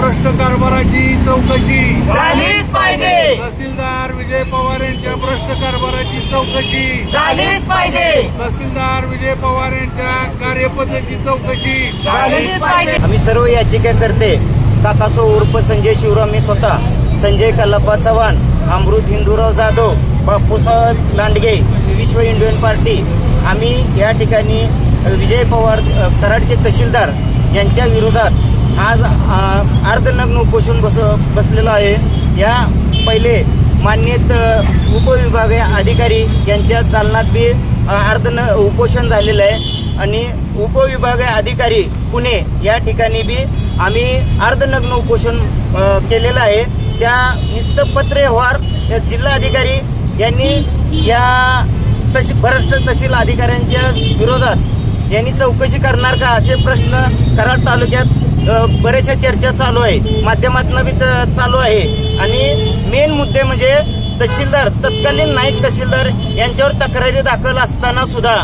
भ्रष्ट कारभाराची चौकशी. झालीच पाहिजे. तहसीलदार विजय पवार यांच्या भ्रष्ट कारभाराची चौकशी. झालीच पाहिजे. तहसीलदार विजय पवार यांच्या कार्यपद्धतीची चौकशी. झालीच पाहिजे. आम्ही सर्व याचिकाकर्ते काकासो उर्फ संजय शिवराम मी स्वतः. संजय कल्लप्पा चव्हाण अमृत हिंदूराव जाधव बापूसाहेब लांडगे विश्व इंडियन पार्टी. आम्ही या ठिकाणी विजय पवार कराडचे तहसीलदार यांच्या विरोधात आज अर्धनग्न उपोषण बस बसलेलं आहे. या पहिले मान्यत उपविभागीय अधिकारी यांच्या दालनात बी अर्धन उपोषण झालेलं आहे. आणि उपविभागीय अधिकारी पुणे या ठिकाणी बी आम्ही अर्धनग्न उपोषण केलेलं आहे. त्या निस्तपत्र व्यवहार या जिल्हा अधिकारी यांनी या तशी भ्रष्ट तहसील अधिकाऱ्यांच्या विरोधात यांनी चौकशी करणार का असे प्रश्न कराड तालुक्यात बऱ्याचशा चर्चा चालू आहे. माध्यमातून बी चालू आहे. आणि मेन मुद्दे म्हणजे तहसीलदार तत्कालीन नाईक तहसीलदार यांच्यावर तक्रारी दाखल असताना सुद्धा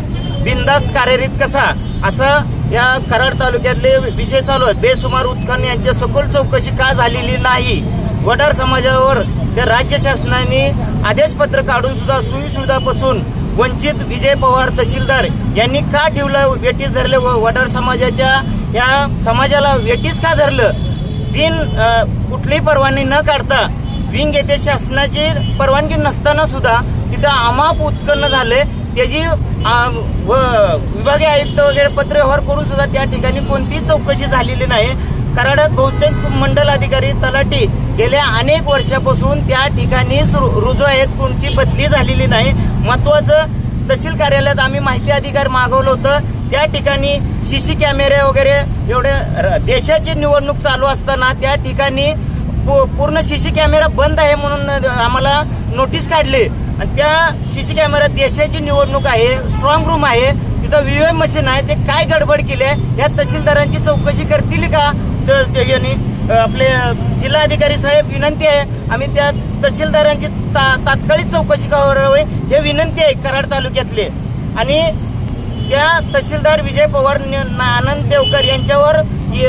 बिनधास्त कार्यरत कसा? असं या कराड तालुक्यातले विषय चालू आहेत. बेसुमार उत्खन यांच्या सखोल चौकशी का झालेली नाही? वडार समाजावर त्या राज्य शासनाने आदेशपत्र काढून सुद्धा सुविसुविधापासून वंचित विजय पवार तहसीलदार यांनी का ठेवलं? वेटीस धरले व वडार समाजाच्या या समाजाला वेटीस का धरलं? बिन कुठलीही परवानगी न काढता विंग येथे शासनाची परवानगी नसताना सुद्धा तिथं अमाप उत्पन्न झाले त्याची व विभागीय आयुक्त वगैरे पत्रव्यवहार करून सुद्धा त्या ठिकाणी कोणतीही चौकशी झालेली नाही. कारण बहुतेक मंडल अधिकारी तलाठी गेल्या अनेक वर्षापासून त्या ठिकाणीच रु- रुजू आहेत. कोणची बदली झालेली नाही. महत्वाचं तहसील कार्यालयात आम्ही माहिती अधिकार मागवलं होतं. त्या ठिकाणी सीसी कॅमेरे वगैरे एवढे र- देशाची निवडणूक चालू असताना त्या ठिकाणी पू- पूर्ण सीसी कॅमेरा बंद आहे म्हणून आम्हाला नोटीस काढली. आणि त्या सीसी कॅमेऱ्यात देशाची निवडणूक आहे स्ट्रॉंग रूम आहे तिथं व्हीएम मशीन आहे ते काय गडबड केली आहे या तहसीलदारांची चौकशी करतील का? आपले जिल्हाधिकारी साहेब विनंती आहे आम्ही त्या तहसीलदारांची ता- तात्कालिक चौकशी करावी हे विनंती आहे कराड तालुक्यातले. आणि त्या तहसीलदार विजय पवार आनंद देवकर यांच्यावर हे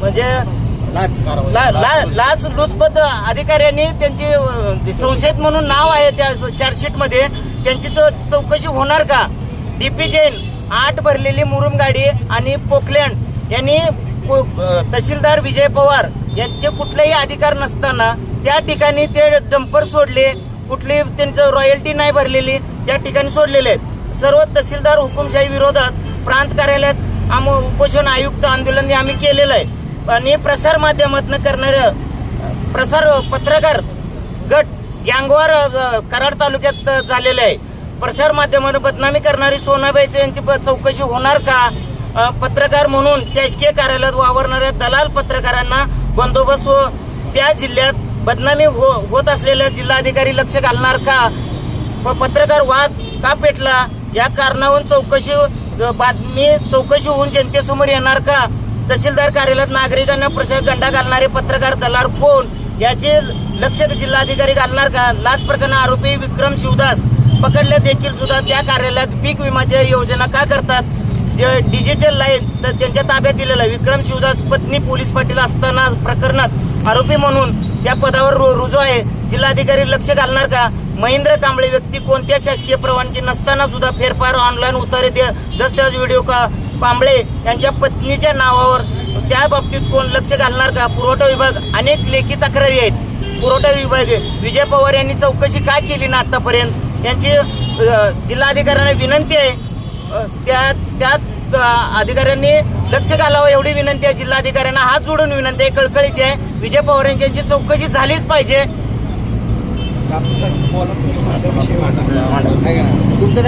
म्हणजे लाच. लुचपत अधिकाऱ्यांनी त्यांची संशयित म्हणून नाव आहे त्या चार्जशीटमध्ये त्यांची चौकशी होणार का? डीपी जैन आठ भरलेली मुरुम गाडी आणि पोकलँड यांनी तहसीलदार विजय पवार यांचे कुठलेही अधिकार नसताना त्या ठिकाणी ते डंपर सोडले. कुठली त्यांचं रॉयल्टी नाही भरलेली. त्या ठिकाणी सोडलेले आहेत. सर्व तहसीलदार हुकुमशाही विरोधात प्रांत कार्यालयात आम उपोषण आयुक्त आंदोलन हे आम्ही केलेलं आहे. आणि प्रसार माध्यमातून करणाऱ्या प्रसार पत्रकार गट यांगवार कराड तालुक्यात झालेले आहे. प्रसार माध्यमाने बदनामी करणारी सोनाबाईचे यांची प- चौकशी होणार का? पत्रकार म्हणून शासकीय कार्यालयात वावरणाऱ्या दलाल पत्रकारांना बंदोबस्त व त्या जिल्ह्यात. बदनामी हो, होत असलेल्या जिल्हाधिकारी लक्ष घालणार का? पत्रकार वाद का पेटला? या कारणावरून चौकशी बातमी चौकशी होऊन जनतेसमोर येणार का? तहसीलदार कार्यालयात नागरिकांना प्रसार गंडा घालणारे पत्रकार दलाल कोण? याचे लक्ष जिल्हाधिकारी घालणार का? लाच प्रकरण आरोपी विक्रम शिवदास पकडले देखील सुद्धा त्या कार्यालयात पीक विमाच्या योजना का करतात? जे डिजिटल लाईन तर त्यांच्या ताब्यात दिलेला आहे. विक्रम शिवदास पत्नी पोलीस पाटील असताना प्रकरणात आरोपी म्हणून त्या पदावर रु- रुजू आहे. जिल्हाधिकारी लक्ष घालणार का? महेंद्र कांबळे व्यक्ती कोणत्या शासकीय परवानगी नसताना सुद्धा फेरफार ऑनलाईन उतारे दस्तऐवज व्हिडिओ का? कांबळे यांच्या पत्नीच्या नावावर त्या बाबतीत कोण लक्ष घालणार का? पुरवठा विभाग अनेक लेखी तक्रारी आहेत. पुरवठा विभाग विजय पवार यांनी चौकशी काय केली ना आतापर्यंत? यांची जिल्हाधिकाऱ्यांना विनंती आहे. त्या त्या त्यात अधिकाऱ्यांनी लक्ष घालावं एवढी विनंती आहे. जिल्हाधिकाऱ्यांना हात जोडून विनंती आहे. कळकळीची आहे. विजय पवार यांची चौकशी झालीच पाहिजे. कापूस बोलत तुमचा